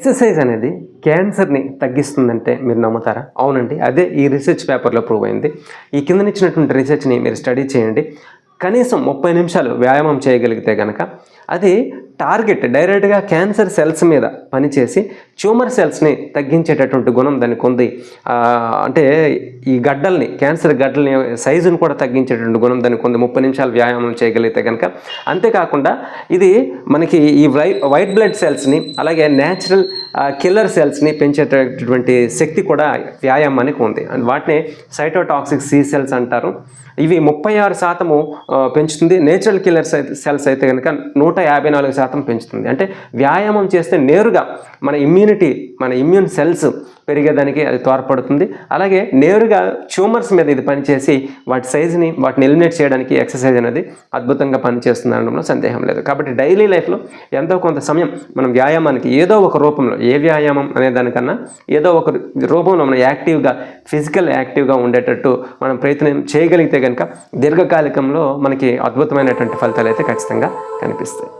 Exercise అనేది క్యాన్సర్ని తగ్గిస్తుందంటే మీరు నమ్ముతారా? అవునండి. అదే ఈ రీసెర్చ్ పేపర్లో ప్రూవ్ అయింది. ఈ కిందనిచ్చినటువంటి రీసెర్చ్ని మీరు స్టడీ చేయండి. కనీసం ముప్పై నిమిషాలు వ్యాయామం చేయగలిగితే కనుక అది టార్గెట్ డైరెక్ట్గా క్యాన్సర్ సెల్స్ మీద పనిచేసి ట్యూమర్ సెల్స్ని తగ్గించేటటువంటి గుణం దానికి ఉంది. అంటే ఈ గడ్డల్ని క్యాన్సర్ గడ్డల్ని సైజును కూడా తగ్గించేటటువంటి గుణం దానికి ఉంది. ముప్పై నిమిషాలు వ్యాయామం చేయగలిగితే కనుక అంతేకాకుండా ఇది మనకి ఈ వై వైట్ బ్లడ్ సెల్స్ని అలాగే న్యాచురల్ కిల్లర్ సెల్స్ని పెంచేటటువంటి శక్తి కూడా వ్యాయామానికి ఉంది. అండ్ వాటిని సైటోటాక్సిక్ సి సెల్స్ అంటారు. ఇవి ముప్పై ఆరు శాతము పెంచుతుంది. నేచురల్ కిల్లర్ సెల్స్ అయితే కనుక నూట యాభై నాలుగు శాతం పెంచుతుంది. అంటే వ్యాయామం చేస్తే నేరుగా మన ఇమ్యూనిటీ మన ఇమ్యూన్ సెల్స్ పెరిగేదానికి అది తోడ్పడుతుంది. అలాగే నేరుగా ట్యూమర్స్ మీద ఇది పనిచేసి వాటి సైజుని వాటిని ఎలిమినేట్ చేయడానికి ఎక్సర్సైజ్ అనేది అద్భుతంగా పనిచేస్తుంది అనడంలో సందేహం లేదు. కాబట్టి డైలీ లైఫ్లో ఎంతో కొంత సమయం మనం వ్యాయామానికి ఏదో ఒక రూపంలో ఏ వ్యాయామం అనే దానికన్నా ఏదో ఒక రూపంలో మనం యాక్టివ్గా ఫిజికల్ యాక్టివ్గా ఉండేటట్టు మనం ప్రయత్నం చేయగలిగితే కనుక దీర్ఘకాలికంలో మనకి అద్భుతమైనటువంటి ఫలితాలు అయితే ఖచ్చితంగా కనిపిస్తాయి.